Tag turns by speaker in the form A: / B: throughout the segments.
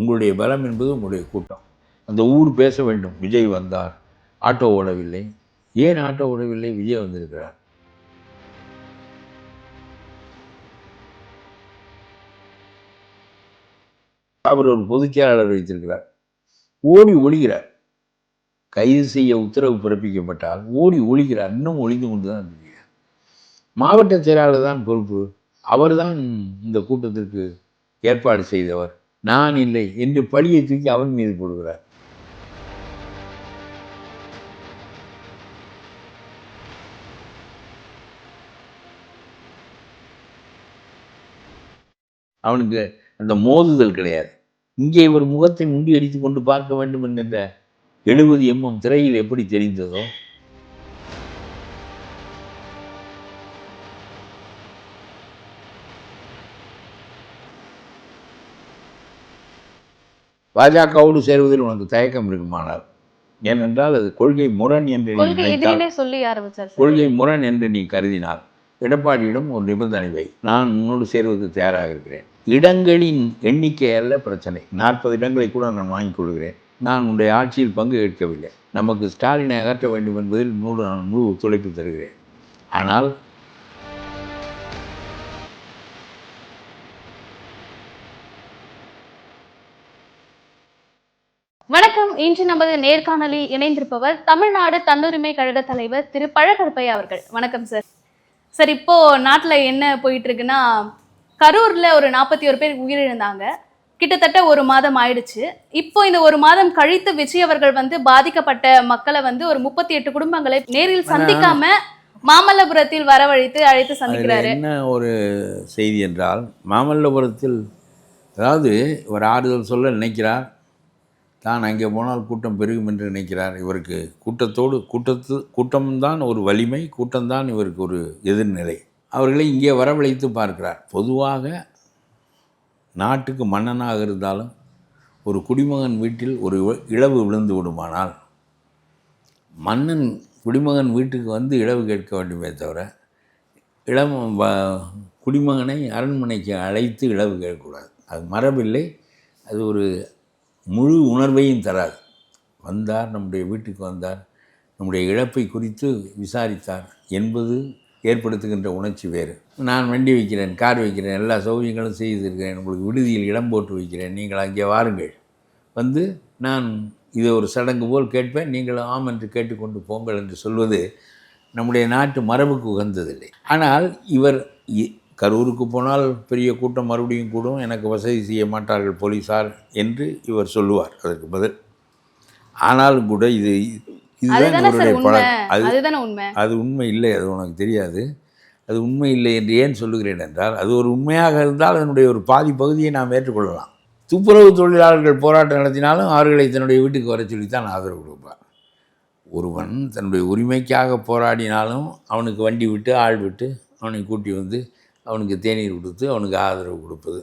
A: உங்களுடைய பலம் என்பது உங்களுடைய கூட்டம். அந்த ஊர் பேச வேண்டும். விஜய் வந்தார். ஆட்டோ ஓடவில்லை. ஏன் ஆட்டோ ஓடவில்லை? விஜய் வந்திருக்கிறார். அவர் ஒரு பொதுச் செயலாளர் வைத்திருக்கிறார். ஓடி ஒழிகிறார் கைது செய்ய உத்தரவு பிறப்பிக்கப்பட்டால் ஓடி ஒழிகிறார் இன்னும் ஒழிந்து கொண்டு தான் இருக்கிறார். மாவட்ட செயலாளர் தான் பொறுப்பு. அவர் தான் இந்த கூட்டத்திற்கு ஏற்பாடு செய்தவர். நான் இல்லை என்று பழியை தூக்கி அவன் மீது போடுகிறார். அவனுக்கு அந்த மோதுதல் கிடையாது. இங்கே ஒரு முகத்தை முண்டி அடித்து கொண்டு பார்க்க வேண்டும் என்கின்ற எழுபது எம்எம் திரையில் எப்படி தெரிந்ததோ பாஜகவோடு சேருவதில் உனக்கு தயக்கம் இருக்குமானால்? ஏனென்றால் அது கொள்கை முரண் என்று
B: கொள்கை
A: முரண் என்று நீ கருதினால் எடப்பாடியிடம் ஒரு நிபந்தனை வை நான் உன்னோடு சேருவது தயாராக இருக்கிறேன். இடங்களின் எண்ணிக்கை அல்ல பிரச்சனை. நாற்பது இடங்களை கூட நான் வாங்கிக் கொள்கிறேன். நான் உன்னுடைய ஆட்சியில் பங்கு ஏற்கவில்லை. நமக்கு ஸ்டாலினை அகற்ற வேண்டும் என்பதில் முழு நான் முழு ஒத்துழைப்பு தருகிறேன். ஆனால்
B: இன்று நமது நேர்காணலில் இணைந்திருப்பவர் தமிழ்நாடு தன்னுரிமை கழக தலைவர் திரு பழகற்பையா அவர்கள். வணக்கம் சார் சார் இப்போ நாட்டுல என்ன போயிட்டு இருக்குன்னா கரூர்ல ஒரு நாற்பத்தி ஒரு பேர் உயிரிழந்தாங்க. கிட்டத்தட்ட ஒரு மாதம் ஆயிடுச்சு. இப்போ இந்த ஒரு மாதம் கழித்து விஜய் அவர்கள் வந்து பாதிக்கப்பட்ட மக்களை வந்து ஒரு முப்பத்தி எட்டு குடும்பங்களை நேரில் சந்திக்காம மாமல்லபுரத்தில் வரவழைத்து அழைத்து சந்திக்கிறாரு.
A: என்ன ஒரு செய்தி என்றால் மாமல்லபுரத்தில் அதாவது இவர் ஆறுதல் சொல்ல நினைக்கிறார். தான் அங்கே போனால் கூட்டம் பெருகும் என்று நினைக்கிறார். இவருக்கு கூட்டத்தோடு கூட்டத்து கூட்டம்தான் ஒரு வலிமை கூட்டம்தான் இவருக்கு ஒரு எதிர்நிலை. அவர்களை இங்கே வரவழைத்து பார்க்கிறார். பொதுவாக நாட்டுக்கு மன்னனாக இருந்தாலும் ஒரு குடிமகன் வீட்டில் ஒரு இழவு விழுந்து விடுமானால் மன்னன் குடிமகன் வீட்டுக்கு வந்து இழவு கேட்க வேண்டுமே தவிர இளம் வ- குடிமகனை அரண்மனைக்கு அழைத்து இழவு கேட்கக்கூடாது. அது மரபில்லை அது ஒரு முழு உணர்வையும் தராது. வந்தார் நம்முடைய வீட்டுக்கு வந்தார். நம்முடைய இழப்பை குறித்து விசாரித்தார் என்பது ஏற்படுத்துகின்ற உணர்ச்சி வேறு. நான் வண்டி வைக்கிறேன் கார் வைக்கிறேன் எல்லா சௌகரியங்களும் செய்திருக்கிறேன் உங்களுக்கு விடுதியில் இடம் போட்டு வைக்கிறேன் நீங்கள் அங்கே வாருங்கள். வந்து நான் இதை ஒரு சடங்கு போல் கேட்பேன் நீங்கள் ஆம் என்று கேட்டுக்கொண்டு போங்கள் என்று சொல்வது நம்முடைய நாட்டு மரபுக்கு உகந்ததில்லை. ஆனால் இவர் இ- கரூருக்கு போனால் பெரிய கூட்டம் மறுபடியும் கூடும். எனக்கு வசதி செய்ய மாட்டார்கள் போலீஸார் என்று இவர் சொல்லுவார். அதற்கு பதில் ஆனாலும் கூட இது இதுதான் இவருடைய பழக்கம் அது அது உண்மை இல்லை அது உனக்கு தெரியாது. அது உண்மை இல்லை என்று ஏன் சொல்லுகிறேன் என்றால் அது ஒரு உண்மையாக இருந்தால் அதனுடைய ஒரு பாதி பகுதியை நாம் ஏற்றுக்கொள்ளலாம். துப்புரவு தொழிலாளர்கள் போராட்டம் நடத்தினாலும் அவர்களை தன்னுடைய வீட்டுக்கு வர சொல்லித்தான் ஆதரவு கொடுப்பார். ஒருவன் தன்னுடைய உரிமைக்காக போராடினாலும் அவனுக்கு வண்டி விட்டு ஆள் விட்டு அவனை கூட்டி வந்து அவனுக்கு தேநீர் கொடுத்து அவனுக்கு ஆதரவு கொடுப்பது.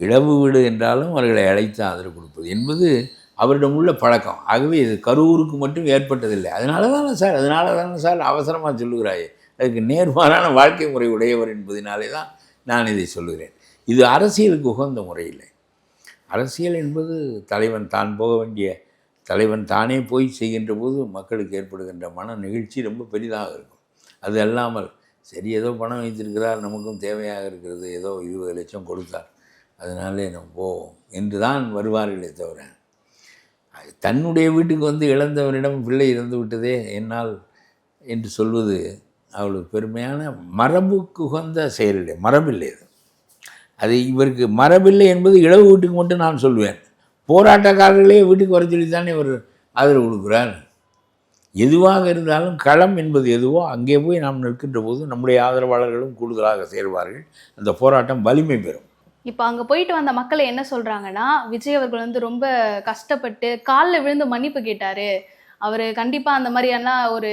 A: இழவு வீடு என்றாலும் அவர்களை அழைத்து ஆதரவு கொடுப்பது என்பது அவரிடம் உள்ள பழக்கம். ஆகவே இது கரூருக்கு மட்டும் ஏற்பட்டதில்லை. அதனால தானே சார் அதனால தானே சார் அவசரமாக சொல்லுகிறாயே. அதுக்கு நேர்மாறான வாழ்க்கை முறை உடையவர் என்பதினாலே தான் நான் இதை சொல்லுகிறேன். இது அரசியலுக்கு உகந்த முறையில்லை அரசியல் என்பது தலைவன் தான் போக வேண்டிய தலைவன் தானே போய் செய்கின்ற போது மக்களுக்கு ஏற்படுகின்ற மன நெகிழ்ச்சி ரொம்ப பெரிதாக இருக்கும். அது அல்லாமல் சரி ஏதோ பணம் வைத்திருக்கிறார் நமக்கும் தேவையாக இருக்கிறது ஏதோ இருபது லட்சம் கொடுத்தார். அதனாலே நம்ம போவோம் என்று தான் வருவார்களே தவிர அது தன்னுடைய வீட்டுக்கு வந்து இழந்தவனிடம் பிள்ளை இறந்து விட்டதே என்னால் என்று சொல்வது அவளுக்கு பெருமையான மரபுக்கு உகந்த செயலில்லை மரபில்லை அது. அது இவருக்கு மரபில்லை என்பது இளவு வீட்டுக்கு மட்டும் நான் சொல்வேன். போராட்டக்காரர்களே வீட்டுக்கு வர சொல்லித்தானே இவர் ஆதரவு கொடுக்குறார்? எதுவாக இருந்தாலும் களம் என்பது எதுவோ அங்கே போய் நாம் நிற்கின்ற போது நம்முடைய ஆதரவாளர்களும் கூடுதலாக சேர்வார்கள். அந்த போராட்டம் வலிமை பெறும்.
B: இப்போ அங்க போயிட்டு வந்த மக்கள் என்ன சொல்றாங்கன்னா விஜய் அவர்கள் வந்து ரொம்ப கஷ்டப்பட்டு காலில் விழுந்து மன்னிப்பு கேட்டாரு. அவரு கண்டிப்பா அந்த மாதிரியெல்லாம் ஒரு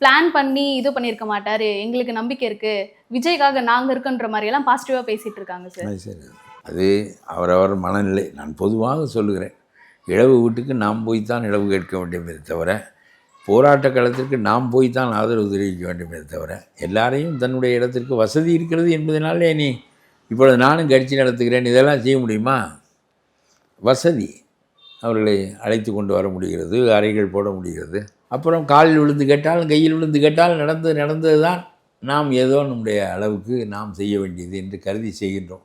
B: பிளான் பண்ணி இது பண்ணியிருக்க மாட்டாரு. எங்களுக்கு நம்பிக்கை இருக்கு. விஜய்க்காக நாங்க இருக்கன்ற மாதிரி எல்லாம் பாசிட்டிவா பேசிட்டு இருக்காங்க சார்.
A: அது சரி. அது அவரவர் மனநிலை. நான் பொதுவாக சொல்லுகிறேன். இழவு வீட்டுக்கு நாம் போய்த்தான் இழவு கேட்க வேண்டுமே தவிர போராட்ட களத்திற்கு நாம் போய் தான் ஆதரவு தெரிவிக்க வேண்டுமே தவிர எல்லாரையும் தன்னுடைய இடத்திற்கு வசதி இருக்கிறது என்பதனாலே நீ இப்பொழுது நானும் கட்சி நடத்துகிறேன் இதெல்லாம் செய்ய முடியுமா? வசதி அவர்களை அழைத்து கொண்டு வர முடிகிறது அறைகள் போட முடிகிறது. அப்புறம் காலில் விழுந்து கேட்டாலும் கையில் விழுந்து கேட்டால் நடந்து நடந்தது தான் நாம் ஏதோ நம்முடைய அளவுக்கு நாம் செய்ய வேண்டியது என்று கருதி செய்கின்றோம்.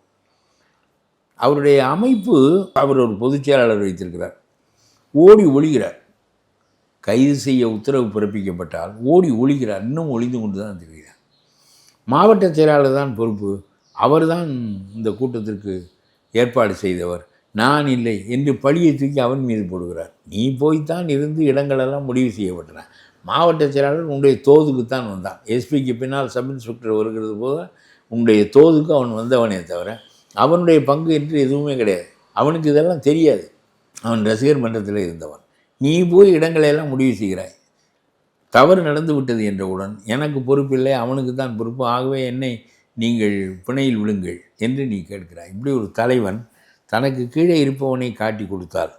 A: அவருடைய அமைப்பு அவர் ஒரு பொதுச் செயலாளர் வைத்திருக்கிறார். ஓடி ஒழிகிறார் கைது செய்ய உத்தரவு பிறப்பிக்கப்பட்டால் ஓடி ஒழிக்கிறார் இன்னும் ஒளிந்து கொண்டு தான் இருக்கிறார் மாவட்ட செயலாளர் தான் பொறுப்பு. அவர் தான் இந்த கூட்டத்திற்கு ஏற்பாடு செய்தவர். நான் இல்லை என்று பழியை தூக்கி அவன் மீது போடுகிறார். நீ போய்த்தான் இருந்து இடங்களெல்லாம் முடிவு செய்யப்பட்டன. மாவட்ட செயலாளர் உன்னுடைய தோதுக்குத்தான் வந்தான். எஸ்பிக்கு பின்னால் சப் இன்ஸ்பெக்டர் வருகிறது போக உன்னுடைய தோதுக்கு அவன் வந்தவனே தவிர அவனுடைய பங்கு என்று எதுவுமே கிடையாது. அவனுக்கு இதெல்லாம் தெரியாது. அவன் ரசிகர் மன்றத்தில் இருந்தவன். நீ போய் இடங்களை எல்லாம் முடிவு செய்கிறாய். தவறு நடந்து விட்டது என்றவுடன் எனக்கு பொறுப்பில்லை அவனுக்கு தான் பொறுப்பு. ஆகவே என்னை நீங்கள் பிணையில் விழுங்கள் என்று நீ கேட்கிறாய். இப்படி ஒரு தலைவன் தனக்கு கீழே இருப்பவனை காட்டி கொடுத்தால்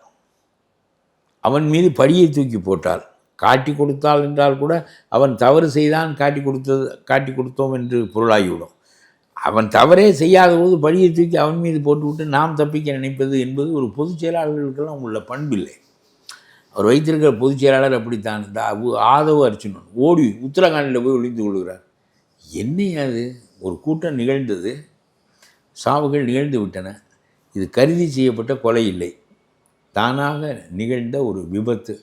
A: அவன் மீது படியை தூக்கி போட்டால் காட்டி கொடுத்தால் என்றால் கூட அவன் தவறு செய்தான் காட்டி கொடுத்தது காட்டி கொடுத்தோம் என்று பொருளாகிவிடும். அவன் தவறே செய்யாத போது படியை தூக்கி அவன் மீது போட்டுவிட்டு நாம் தப்பிக்க நினைப்பது என்பது ஒரு பொதுச் செயலாளர்களுக்கெல்லாம் உள்ள பண்பில்லை. அவர் வைத்திருக்கிற பொதுச் செயலாளர் அப்படித்தான். இந்த ஆதவ அர்ச்சுனன் ஓடி உத்தரகாண்டில் போய் ஒழிந்து கொள்கிறார். என்ன அது ஒரு கூட்டம் நிகழ்ந்தது. சாவுகள் நிகழ்ந்து விட்டன. இது கருதி செய்யப்பட்ட கொலை இல்லை. தானாக நிகழ்ந்த ஒரு விபத்து.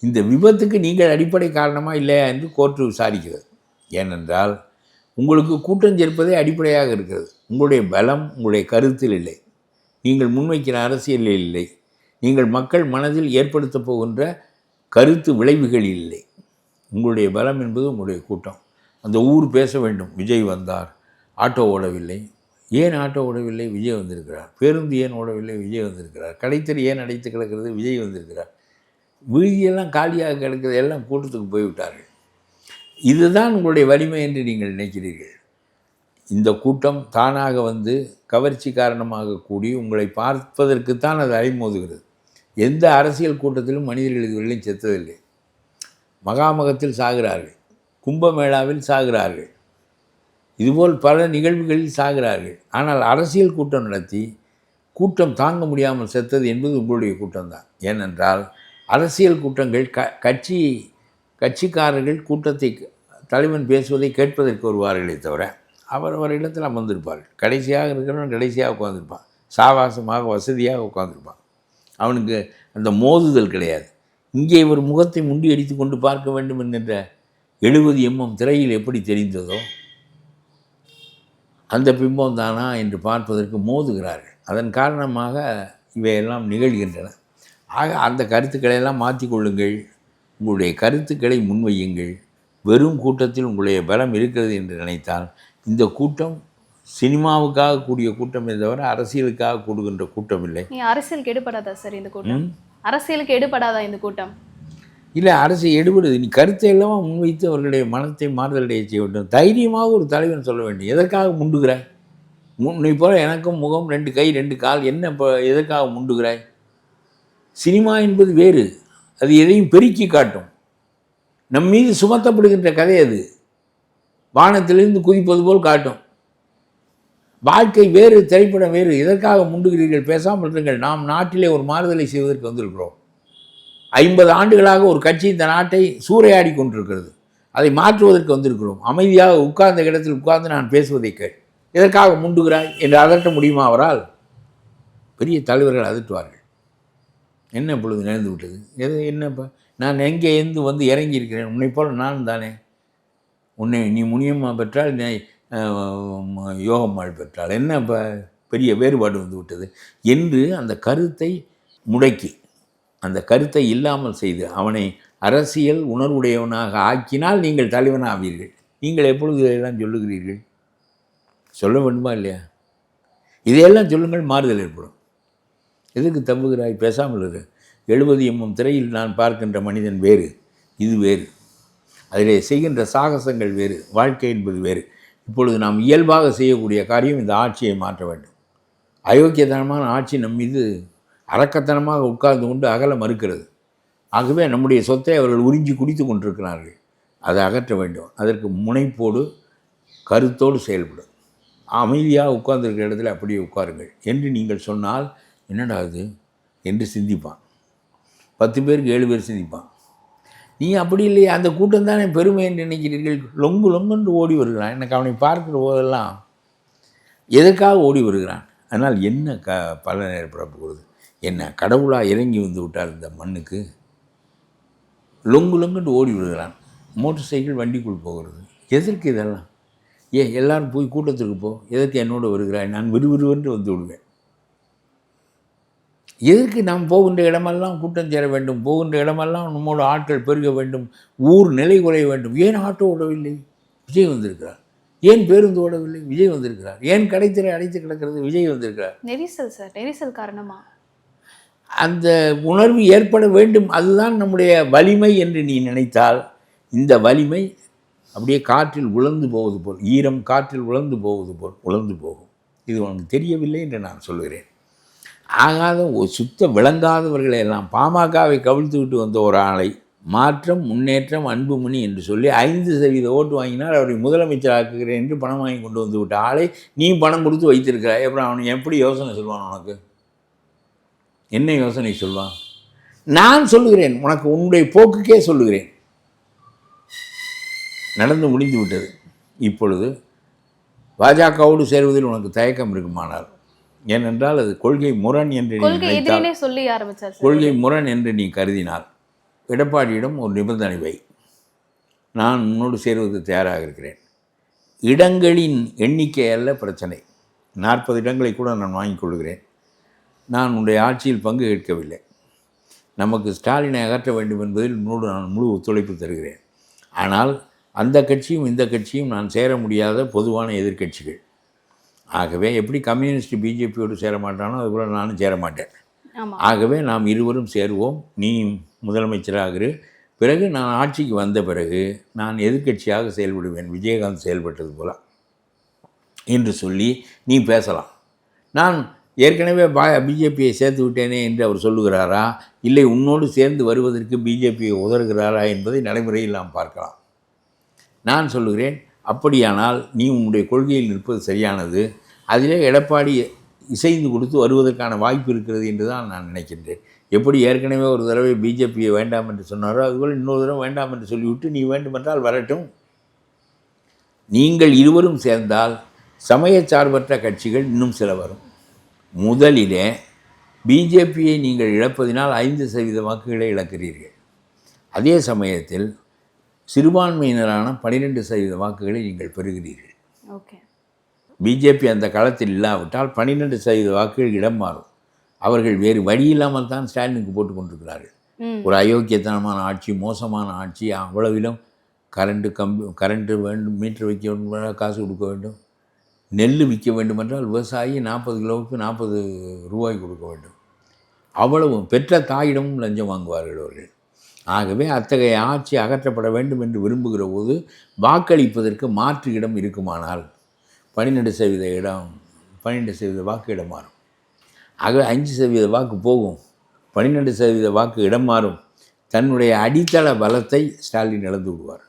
A: இந்த விபத்துக்கு நீங்கள் அடிப்படை காரணமா இல்லையா என்று கோர்ட்டு விசாரிக்கிறது. ஏனென்றால் உங்களுக்கு கூட்டம் சேர்ப்பதே அடிப்படையாக இருக்கிறது. உங்களுடைய பலம் உங்களுடைய கருத்தில் இல்லை. நீங்கள் முன்வைக்கிற அரசியலில் இல்லை. நீங்கள் மக்கள் மனதில் ஏற்படுத்தப் போகின்ற கருத்து விளைவுகள் இல்லை. உங்களுடைய பலம் என்பது உங்களுடைய கூட்டம். அந்த ஊர் பேச வேண்டும். விஜய் வந்தார். ஆட்டோ ஓடவில்லை. ஏன் ஆட்டோ ஓடவில்லை? விஜய் வந்திருக்கிறார். பேருந்து ஏன் ஓடவில்லை? விஜய் வந்திருக்கிறார். கடைத்தறி ஏன் அடைத்து கிடக்கிறது? விஜய் வந்திருக்கிறார். வீதியெல்லாம் காலியாக கிடக்கிறது எல்லாம் கூட்டத்துக்கு போய்விட்டார்கள். இதுதான் உங்களுடைய வலிமை என்று நீங்கள் நினைக்கிறீர்கள். இந்த கூட்டம் தானாக வந்து கவர்ச்சி காரணமாக கூடி உங்களை பார்ப்பதற்குத்தான் அது அலைமோதுகிறது எந்த அரசியல் கூட்டத்திலும் மனிதர்கள் இதுவரையிலும் செத்ததில்லை. மகாமகத்தில் சாகிறார்கள். கும்பமேளாவில் சாகிறார்கள். இதுபோல் பல நிகழ்வுகளில் சாகிறார்கள். ஆனால் அரசியல் கூட்டம் நடத்தி கூட்டம் தாங்க முடியாமல் செத்தது என்பது உங்களுடைய கூட்டம்தான். ஏனென்றால் அரசியல் கூட்டங்கள் க கட்சி கட்சிக்காரர்கள் கூட்டத்தை தலைவன் பேசுவதை கேட்பதற்கு வருவார்களே தவிர அவரவர் இடத்தில் அமர்ந்திருப்பார்கள். கடைசியாக இருக்கிறவன் கடைசியாக உட்காந்துருப்பான் சாவாசமாக வசதியாக உட்காந்துருப்பான் அவனுக்கு அந்த மோதுதல் கிடையாது. இங்கே ஒரு முகத்தை முண்டி அடித்து கொண்டு பார்க்க வேண்டும் என்கின்ற எழுபது எம்எம் திரையில் எப்படி தெரிந்ததோ அந்த பிம்பம் தானா என்று பார்ப்பதற்கு மோதுகிறார்கள். அதன் காரணமாக இவையெல்லாம் நிகழ்கின்றன. ஆக அந்த கருத்துக்களை எல்லாம் மாற்றிக்கொள்ளுங்கள் உங்களுடைய கருத்துக்களை முன்வையுங்கள். வெறும் கூட்டத்தில் உங்களுடைய பலம் இருக்கிறது என்று நினைத்தால் இந்த கூட்டம் சினிமாவுக்காக கூடிய கூட்டமே தவிர அரசியலுக்காக கூடுகின்ற கூட்டம் இல்லை.
B: நீ அரசியலுக்கு எடுபடாதா சார் இந்த கூட்டம்? அரசியலுக்கு எடுபடாதா இந்த கூட்டம்?
A: இல்லை அரசு எடுபடுது. நீ கருத்தை எல்லாம் முன்வைத்து அவர்களுடைய மனத்தை மாறுதலடைய செய்ய வேண்டும். தைரியமாக ஒரு தலைவன் சொல்ல வேண்டும். எதற்காக முண்டுகிறாய்? முன்னை போல எனக்கும் முகம் ரெண்டு கை ரெண்டு கால் என்ன இப்போ எதற்காக முண்டுகிறாய்? சினிமா என்பது வேறு. அது எதையும் பெருக்கி காட்டும். நம் மீது சுமத்தப்படுகின்ற கதை அது. வானத்திலிருந்து குதிப்பது போல் காட்டும். வாழ்க்கை வேறு திரைப்படம் வேறு இதற்காக முண்டுகிறீர்கள்? பேசாமல் இருங்கள். நாம் நாட்டிலே ஒரு மாறுதலை செய்வதற்கு வந்திருக்கிறோம். ஐம்பது ஆண்டுகளாக ஒரு கட்சி இந்த நாட்டை சூறையாடி கொண்டிருக்கிறது. அதை மாற்றுவதற்கு வந்திருக்கிறோம். அமைதியாக உட்கார்ந்த இடத்தில் உட்கார்ந்து நான் பேசுவதை கேள். எதற்காக முண்டுகிறாய் என்று அதட்ட முடியுமா அவரால்? பெரிய தலைவர்கள் அதட்டுவார்கள் என்ன பொழுது நேர்ந்து விட்டது? எது என்னப்பா நான் எங்கே இருந்து வந்து இறங்கி இருக்கிறேன் உன்னை போல நான் தானே. உன்னை நீ முனியம்மா பெற்றால் யோகம் அஹ், பெற்றால் என்ன இப்போ பெரிய வேறுபாடு வந்து விட்டது என்று அந்த கருத்தை முடக்கி அந்த கருத்தை இல்லாமல் செய்து அவனை அரசியல் உணர்வுடையவனாக ஆக்கினால் நீங்கள் தலைவனாவீர்கள். நீங்கள் எப்பொழுது இதெல்லாம் சொல்லுகிறீர்கள்? சொல்ல வேண்டுமா இல்லையா? இதையெல்லாம் சொல்லுங்கள் மாறுதல் ஏற்படும். எதுக்கு தம்புகிறாய் பேசாமல் இரு. எழுபது எம்எம் திரையில் நான் பார்க்கின்ற மனிதன் வேறு இது வேறு. அதிலே செய்கின்ற சாகசங்கள் வேறு வாழ்க்கை என்பது வேறு. இப்பொழுது நாம் இயல்பாக செய்யக்கூடிய காரியம் இந்த ஆட்சியை மாற்ற வேண்டும். அயோக்கியத்தனமான ஆட்சி நம் மீது அரக்கத்தனமாக உட்கார்ந்து கொண்டு அகல மறுக்கிறது. ஆகவே நம்முடைய சொத்தை அவர்கள் உறிஞ்சி குடித்து கொண்டிருக்கிறார்கள். அதை அகற்ற வேண்டும். அதற்கு முனைப்போடு கருத்தோடு செயல்படும். அமைதியாக உட்கார்ந்துருக்கிற இடத்துல அப்படியே உட்காருங்கள் என்று நீங்கள் சொன்னால் என்னடா அது என்று சிந்திப்பான். பத்து பேருக்கு ஏழு பேர் சிந்திப்பான். நீ அப்படி இல்லையே அந்த கூட்டம் தானே பெருமை என்று நினைக்கிறீர்கள்? லொங்கு லொங்குன்று ஓடி வருகிறான். எனக்கு அவனை பார்க்கிற போதெல்லாம் எதற்காக ஓடி வருகிறான்? அதனால் என்ன க பலன் ஏற்பட போகிறது என்ன கடவுளாக இறங்கி வந்து விட்டார் இந்த மண்ணுக்கு? லொங்கு லொங்குன்னு ஓடி விடுகிறான் மோட்டர் சைக்கிள் வண்டிக்குள் போகிறது. எதற்கு இதெல்லாம்? ஏன் எல்லாரும் போய் கூட்டத்திற்கு போ. எதற்கு என்னோடு வருகிறாய்? நான் விறுவிறுவென்று வந்து விடுவேன். எதற்கு நாம் போகின்ற இடமெல்லாம் கூட்டம் சேர வேண்டும்? போகின்ற இடமெல்லாம் நம்மோட ஆட்கள் பெருக வேண்டும். ஊர் நிலை குறைய வேண்டும். ஏன் ஆட்டோ ஓடவில்லை? விஜய் வந்திருக்கிறார். ஏன் பேருந்து ஓடவில்லை? விஜய் வந்திருக்கிறார். ஏன் கடைத்திரை அடைத்து கிடக்கிறது? விஜய் வந்திருக்கிறார்.
B: நெரிசல் சார். நெரிசல் காரணமா?
A: அந்த உணர்வு ஏற்பட வேண்டும். அதுதான் நம்முடைய வலிமை என்று நீ நினைத்தால் இந்த வலிமை அப்படியே காற்றில் உழந்து போவது போல் ஈரம் காற்றில் உழந்து போவது போல் உழந்து போகும். இது உனக்கு தெரியவில்லை என்று நான் சொல்லுகிறேன். ஆகாத ஒரு சுத்த விளங்காதவர்களை எல்லாம் பாமகவை கவிழ்த்து விட்டு வந்த ஒரு ஆளை மாற்றம் முன்னேற்றம் அன்புமணி என்று சொல்லி ஐந்து சதவீத ஓட்டு வாங்கினால் அவரை முதலமைச்சர் ஆக்குகிறேன் என்று பணம் வாங்கி கொண்டு வந்து விட்ட ஆளை நீ பணம் கொடுத்து வைத்திருக்கிறாய். அப்புறம் அவன் எப்படி யோசனை சொல்வான் உனக்கு? என்ன யோசனை சொல்வான்? நான் சொல்லுகிறேன் உனக்கு உன்னுடைய போக்குக்கே சொல்லுகிறேன். நடந்து முடிந்து விட்டது. இப்பொழுது பாஜகவோடு சேருவதில் உனக்கு தயக்கம் இருக்குமானால் ஏனென்றால் அது கொள்கை முரண் என்று
B: கொள்கை சொல்லி ஆரம்பிச்சார் சார்.
A: கொள்கை முரண் என்று நீ கருதினால் எடப்பாடியிடம் ஒரு நிபந்தனை வை. நான் உன்னோடு சேருவதற்கு தயாராக இருக்கிறேன். இடங்களின் எண்ணிக்கை அல்ல பிரச்சனை. நாற்பது இடங்களை கூட நான் வாங்கிக் கொள்கிறேன். நான் உன்னுடைய ஆட்சியில் பங்கு கேட்கவில்லை. நமக்கு ஸ்டாலினை அகற்ற வேண்டும் என்பதில் உன்னோடு நான் முழு ஒத்துழைப்பு தருகிறேன். ஆனால் அந்த கட்சியும் இந்த கட்சியும் நான் சேர முடியாத பொதுவான எதிர்க்கட்சிகள். ஆகவே எப்படி கம்யூனிஸ்ட் பிஜேபியோடு சேர மாட்டானோ அதுபோல் நானும் சேர மாட்டேன் ஆகவே நாம் இருவரும் சேருவோம். நீ முதலமைச்சராக இரு பிறகு நான் ஆட்சிக்கு வந்த பிறகு நான் எதிர்க்கட்சியாக செயல்படுவேன். விஜயகாந்த் செயல்பட்டது போல. என்று சொல்லி நீ பேசலாம். நான் ஏற்கனவே பா பிஜேபியை சேர்த்து விட்டேனே என்று அவர் சொல்லுகிறாரா? இல்லை உன்னோடு சேர்ந்து வருவதற்கு பிஜேபியை உதறுகிறாரா என்பதை நடைமுறையில் நாம் பார்க்கலாம். நான் சொல்லுகிறேன் அப்படியானால் நீ உன்னுடைய கொள்கையில் நிற்பது சரியானது. அதிலே எடப்பாடி இசைந்து கொடுத்து வருவதற்கான வாய்ப்பு இருக்கிறது என்று தான் நான் நினைக்கின்றேன். எப்படி ஏற்கனவே ஒரு தடவை பிஜேபியை வேண்டாம் என்று சொன்னாரோ அதுபோல் இன்னொரு தடவை வேண்டாம் என்று சொல்லிவிட்டு நீ வேண்டுமென்றால் வரட்டும். நீங்கள் இருவரும் சேர்ந்தால் சமயச்சார்பற்ற கட்சிகள் இன்னும் சில வரும். முதலிலே பிஜேபியை நீங்கள் இழப்பதினால் ஐந்து சதவீத வாக்குகளை இழக்கிறீர்கள். அதே சமயத்தில் சிறுபான்மையினரான பன்னிரெண்டு சதவீத வாக்குகளை நீங்கள் பெறுகிறீர்கள்.
B: ஓகே.
A: பிஜேபி அந்த களத்தில் இல்லாவிட்டால் பன்னிரெண்டு சதவீத வாக்குகள் இடம் மாறும் அவர்கள் வேறு வழி இல்லாமல் தான் ஸ்டாலினுக்கு போட்டு கொண்டிருக்கிறார்கள். ஒரு அயோக்கியத்தனமான ஆட்சி மோசமான ஆட்சி அவ்வளவிலும் கரண்ட்டு கம்பி கரண்ட்டு வேண்டும் மீட்டர் வைக்க வேண்டும் காசு கொடுக்க வேண்டும். நெல் விற்க வேண்டுமென்றால் விவசாயி நாற்பது கிலோவுக்கு நாற்பது ரூபாய் கொடுக்க வேண்டும். அவ்வளவும் பெற்ற தாயிடமும் லஞ்சம் வாங்குவார்கள் அவர்கள். ஆகவே அத்தகைய ஆட்சி அகற்றப்பட வேண்டும் என்று விரும்புகிற போது வாக்களிப்பதற்கு மாற்று இடம் இருக்குமானால் பன்னிரெண்டு சதவீத இடம் பன்னிரெண்டு சதவீத வாக்கு இடம் மாறும். ஆக அஞ்சு சதவீத வாக்கு போகும். பன்னிரெண்டு சதவீத வாக்கு இடம் மாறும். தன்னுடைய அடித்தள பலத்தை ஸ்டாலின் இழந்து விடுவார்.